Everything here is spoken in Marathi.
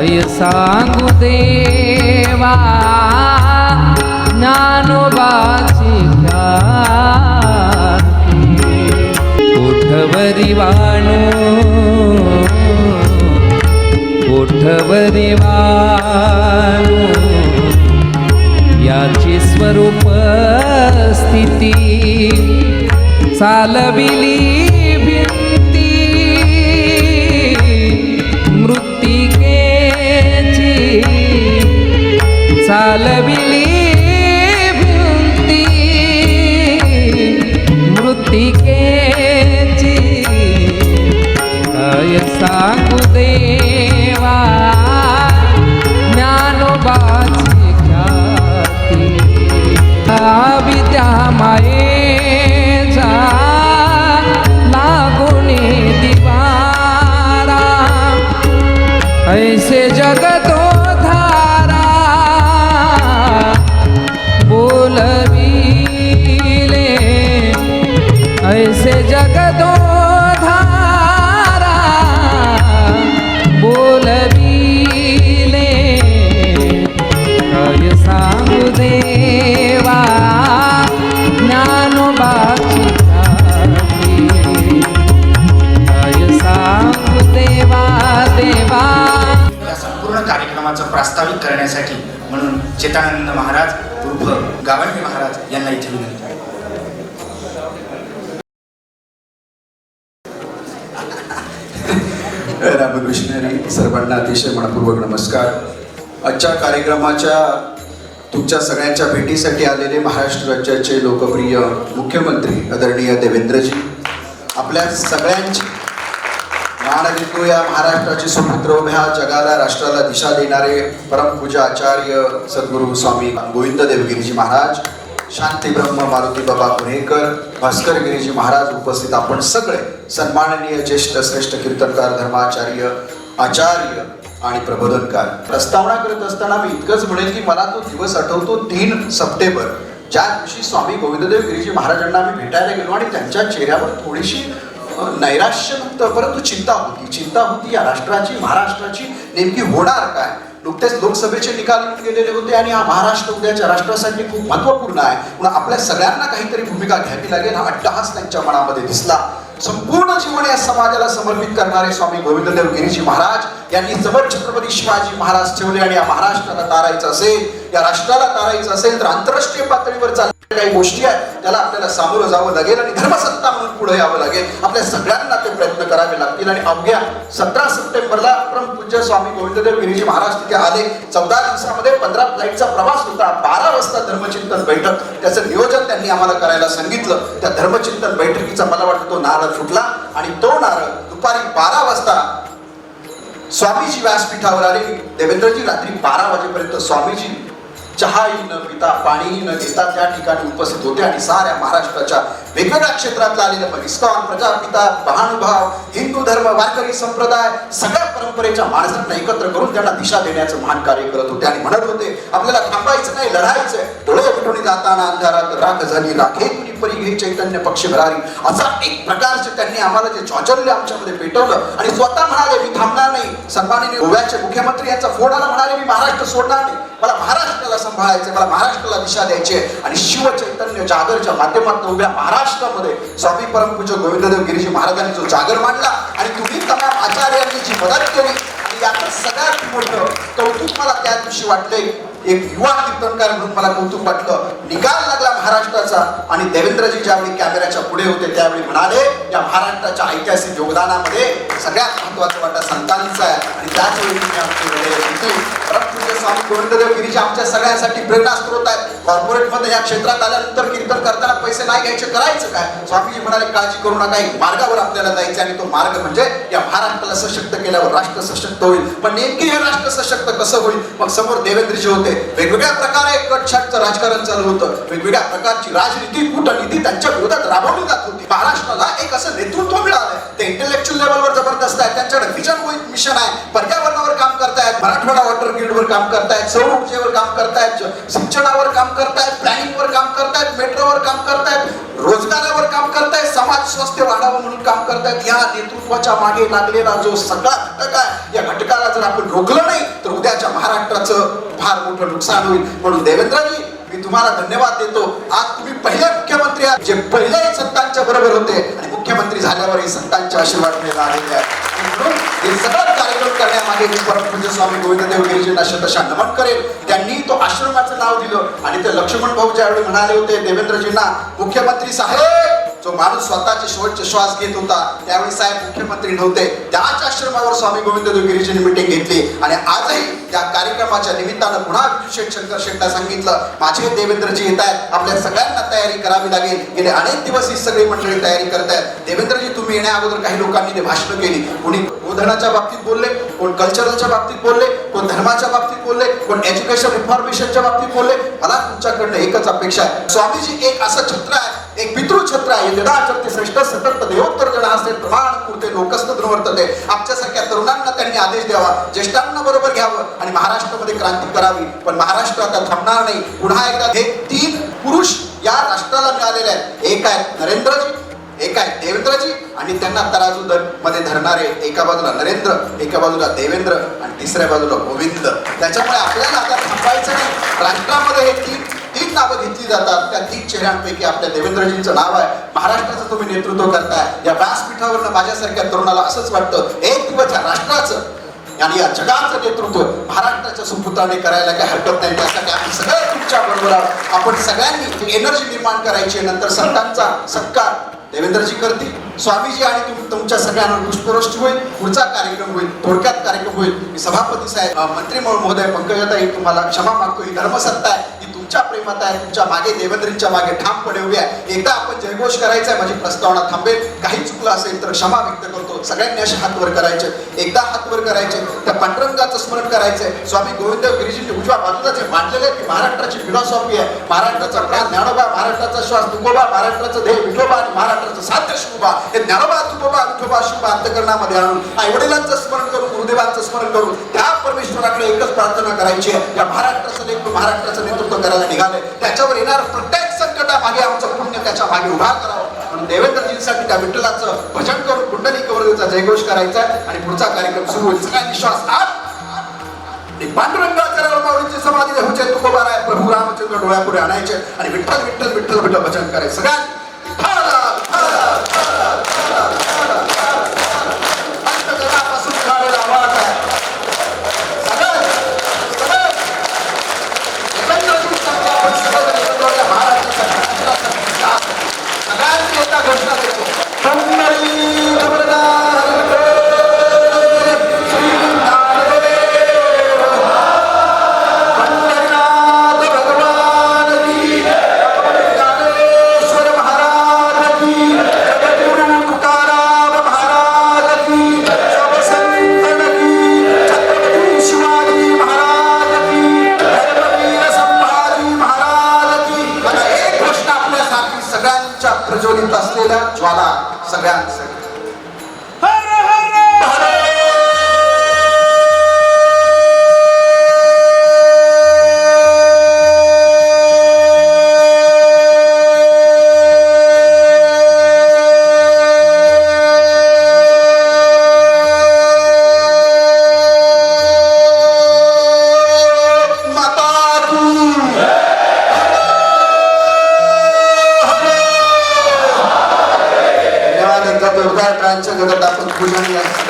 काय सांगू देवा ज्ञानोबाची ख्याती कोठवरी वाणू कोठवरी वाणू याची स्वरूप स्थिती चालविली. चालविली भिंती मृत्तिकेची काय ऐसे जगदों रामकृष्णरी सर्वांना अतिशय मनपूर्वक नमस्कार. आजच्या कार्यक्रमाच्या तुमच्या सगळ्यांच्या भेटीसाठी आलेले महाराष्ट्र राज्याचे लोकप्रिय मुख्यमंत्री आदरणीय देवेंद्रजी आपल्या सगळ्यांची मान देतो या महाराष्ट्राची सुपुत्र उभ्या जगाला राष्ट्राला दिशा देणारे परमपूजा आचार्य सद्गुरू स्वामी गोविंद देवगिरीजी महाराज शांती ब्रह्म मारुती बाबा पुणेकर भास्कर गिरीजी महाराज उपस्थित आपण सगळे सन्माननीय ज्येष्ठ श्रेष्ठ कीर्तनकार धर्माचार्य आचार्य आणि प्रबोधनकार. प्रस्तावना करत असताना मी इतकंच म्हणेल की मला तो दिवस आठवतो तीन सप्टेंबर. ज्या दिवशी स्वामी गोविंददेव गिरीजी महाराजांना मी भेटायला गेलो आणि त्यांच्या चेहऱ्यावर थोडीशी नैराश्यमुक्त नैराश्य परंतु चिंता होती. चिंता होती या राष्ट्राची महाराष्ट्राची नेमकी होणार काय? नुकतेच लोकसभेचे निकाल येऊन गेलेले होते आणि हा महाराष्ट्र उद्याच्या राष्ट्रासाठी खूप महत्त्वपूर्ण आहे. म्हणून आपल्या सगळ्यांना काहीतरी भूमिका घ्यावी लागेल हा अट्टहास त्यांच्या मनामध्ये दिसला. संपूर्ण जीवन या समाजाला समर्पित करणारे स्वामी गोविंददेव गिरीजी महाराज यांनी जबर छत्रपती शिवाजी महाराज ठेवले आणि या महाराष्ट्राला तारायचं असेल या राष्ट्राला तारायचं असेल तर आंतरराष्ट्रीय पातळीवर चाल काही गोष्टी आहेत त्याला आपल्याला सामोरं जावं लागेल आणि धर्मसत्ता म्हणून पुढे यावं लागेल. आपल्या सगळ्यांना ते प्रयत्न करावे लागतील. आणि अवघ्या सतरा सप्टेंबरला परमपूज्य स्वामी गोविंददेव गिरीजी महाराज तिथे आले. चौदा दिवसामध्ये पंधरा फ्लाईटचा प्रवास होता. बारा वाजता धर्मचिंतन बैठक. त्याचं नियोजन त्यांनी आम्हाला करायला सांगितलं. त्या धर्मचिंतन बैठकीचा मला वाटतं तो नारळ फुटला. आणि तो नारळ दुपारी बारा वाजता स्वामीजी व्यासपीठावर आले. देवेंद्रजी रात्री बारा वाजेपर्यंत स्वामीजी चहाही न पिता पाणीही न घेता त्या ठिकाणी उपस्थित होते आणि साऱ्या महाराष्ट्राच्या वेगवेगळ्या क्षेत्रातला आलेल्या इस्कॉन प्रजापिता महानुभाव हिंदू धर्म वारकरी संप्रदाय सगळ्या परंपरेच्या माणसांना एकत्र करून त्यांना दिशा देण्याचं महान कार्य करत होते आणि म्हणत होते आपल्याला थांबायचं नाही लढायचं डोळे उठवणी जाताना अंधारात राख झाली राखे परी घे चैतन्य पक्ष भरारी. असा एक प्रकारचे त्यांनी आम्हाला जे चॉचल्य आमच्यामध्ये पेटवलं आणि स्वतः म्हणाले मी थांबणार नाही. सन्माननीय गोव्याचे मुख्यमंत्री यांचा फोन आला म्हणाले मी महाराष्ट्र सोडणार नाही. मला महाराष्ट्राला सांभाळायचे मला महाराष्ट्राला दिशा द्यायची आणि शिव चैतन्य जागरच्या माध्यमातून उभ्या महाराष्ट्रामध्ये स्वामी परमपूज्य गोविंददेव गिरीजी महाराजांनी जो जागर मांडला आणि तुम्ही तमाम आचार्यांनी जी मदत केली आणि याचं सगळ्यात मोठं कौतुक मला त्या दिवशी वाटले एक युवा कीर्तनकार म्हणून मला कौतुक वाटलं. निकाल लागला महाराष्ट्राचा आणि देवेंद्रजी ज्यावेळी कॅमेऱ्याच्या पुढे होते त्यावेळी म्हणाले या महाराष्ट्राच्या ऐतिहासिक योगदानामध्ये सगळ्यात महत्त्वाचा वाटा संतांचा आहे. आणि त्याच वेळी तुम्ही स्वामी गोविंददेव गिरीजी आमच्या सगळ्यांसाठी प्रेरणा स्रोत आहेत. कॉर्पोरेटमध्ये या क्षेत्रात आल्यानंतर कीर्तन करताना पैसे नाही घ्यायचे करायचं काय? स्वामीजी म्हणाले काळजी करू नका एक मार्गावर आपल्याला जायचं आणि तो मार्ग म्हणजे या महाराष्ट्राला सशक्त केल्यावर राष्ट्र सशक्त होईल. पण नेमकी हे राष्ट्र सशक्त कसं होईल? मग समोर देवेंद्रजी होते. वेगवेगळ्या प्रकारे कटछाटचं राजकारण चालू होतं. वेगवेगळ्या प्रकारची राजनीती कूटनीती त्यांच्या विरोधात राबवली जात होती. महाराष्ट्राला एक असं नेतृत्व मिळालंय. ते इंटेलेक्च्युअल लेवलवर जबरदस्त आहे त्यांच्याकडे विजन मिशन आहे. पर्यावरणावर काम करतायत मराठवाडा वॉटर ग्रीडवर काम करतायत सौर ऊर्जेवर काम करतायत सिंचनावर काम करतायत प्लॅनिंगवर काम करतायत मेट्रोवर काम करतायत रोजगारावर काम करतायत समाज स्वास्थ्य वाढावं म्हणून काम करतायत. या नेतृत्वाच्या मागे लागलेला जो सगळा घटक आहे या घटकाला जर आपण रोखलं नाही तर उद्याच्या महाराष्ट्राचं फार मोठं नुकसान होईल. म्हणून देवेंद्रजी मी तुम्हाला धन्यवाद देतो. आज तुम्ही पहिले मुख्यमंत्री आहात जे पहिल्याही संतांच्या बरोबर होते आणि मुख्यमंत्री झाल्यावरही संतांचे आशीर्वाद मिळाला आलेले आहेत. म्हणून हे सगळं कार्यक्रम करण्यामागे मी परमपूज्य स्वामी गोविंददेव गिरीजींना शतशा नमन करेल त्यांनी तो आश्रमाचं नाव दिलं आणि ते लक्ष्मण भाऊ ज्यावेळी म्हणाले होते देवेंद्रजींना मुख्यमंत्री साहेब जो माणूस स्वतःचे शेवटचे श्वास घेत होता त्यावेळी साहेब मुख्यमंत्री नव्हते. त्याच आश्रमावर स्वामी गोविंद गिरीजींनी मिटिंग घेतली. आणि आजही त्या कार्यक्रमाच्या निमित्तानं पुन्हा शेठ शंकर शेट्टा सांगितलं माझे देवेंद्रजी येत आहेत आपल्या सगळ्यांना तयारी करावी लागेल. गेले अनेक दिवस ही सगळी मंडळी तयारी करत आहेत देवेंद्रजी तुम्ही येण्या अगोदर काही लोकांनी ते भाषण केली. कोणी गोधनाच्या बाबतीत बोलले कोण कल्चरलच्या बाबतीत बोलले कोण धर्माच्या बाबतीत बोलले कोण एज्युकेशन रिफॉर्मेशनच्या बाबतीत बोलले. मला तुमच्याकडनं एकच अपेक्षा आहे. स्वामीजी एक असं छत्र आहे एक पितृछत्र आहे. यदाचरते श्रेष्ठ सतत देवोत्तर जण असे प्रमाण कुर्ते लोकस्त वर्तते आमच्यासारख्या तरुणांना त्यांनी आदेश द्यावा. ज्येष्ठांना बरोबर घ्यावं आणि महाराष्ट्रामध्ये क्रांती करावी. पण महाराष्ट्र आता थांबणार नाही. पुन्हा एकदा हे तीन पुरुष या राष्ट्राला मिळालेले आहेत. एक आहेत नरेंद्रजी एक आहे देवेंद्रजी आणि त्यांना तराजू दरमध्ये धरणारे एका बाजूला नरेंद्र एका बाजूला देवेंद्र आणि तिसऱ्या बाजूला गोविंद. त्याच्यामुळे आपल्याला आता थांबायचं नाही. राष्ट्रामध्ये हे तीन तीन नावं घेतली जातात. त्या तीन चेहऱ्यांपैकी आपल्या देवेंद्रजींचं नाव आहे. महाराष्ट्राचं तुम्ही नेतृत्व करताय. या व्यासपीठावरनं माझ्यासारख्या तरुणाला असंच वाटतं एक दिवस या राष्ट्राचं आणि या जगाचं नेतृत्व महाराष्ट्राच्या सुपुत्राने करायला काही हरकत नाही. त्यासाठी आम्ही सगळे तुमच्या बरोबर आहोत. आपण सगळ्यांनी एनर्जी निर्माण करायची नंतर संतांचा सत्कार देवेंद्रजी करतील. स्वामीजी आणि तुम्ही तुमच्या सगळ्यांवर पुष्पवृष्टी होईल. पुढचा कार्यक्रम होईल. थोडक्यात कार्यक्रम होईल. मी सभापती साहेब मंत्री महोदय पंकजाताई तुम्हाला क्षमा मागतो. ही धर्मसत्ता आहे. तुमच्या प्रेमात आहे तुमच्या मागे देवेंद्रींच्या मागे ठामपणे उभी आहे. एकदा आपण जयघोष करायचा आहे माझी प्रस्तावना थांबेल. काही चुकलं असेल तर क्षमा व्यक्त करतो. सगळ्यांनी असे हात वर करायचे. एकदा हात वर करायचे त्या पांडुरंगाचं स्मरण करायचंय स्वामी गोविंद गिरीजींनी उजव्या बाजूला जे मांडलेले आहे, ती महाराष्ट्राची फिलॉसॉफी आहे. महाराष्ट्राचा प्राण ज्ञानोबा महाराष्ट्राचा श्वास तुकोबा महाराष्ट्राचं देव विठोबा आणि महाराष्ट्राचं साध्य शिवबा हे ज्ञानोबा तुकोबा विठोबा शिवबा अंतकरणामध्ये आणून आई वडिलांचं स्मरण करून गुरुदेवांचं स्मरण करून त्या परमेश्वराकडे एकच प्रार्थना करायची आहे. या महाराष्ट्राचं नेतृत्व महाराष्ट्राचं नेतृत्व करायला निघाले त्याच्यावर येणार प्रत्येक त्या मागे आमचं पुण्य त्याच्यामागे उभा करावं. म्हणून देवेंद्रजींसाठी त्या विठ्ठलाचं भजन करून कुंडली कवरचा जयघोष करायचा आणि पुढचा कार्यक्रम सुरू होईल. सगळ्यांनी विश्वास आत. एक पांडुरंगाच्या रामावळीची समाधी होते तुकोबा प्रभू रामचंद्र डोळ्यापुढे आणायचे आणि विठ्ठल विठ्ठल विठ्ठल विठ्ठल भजन करायचं. सगळ्यांनी धन्यवाद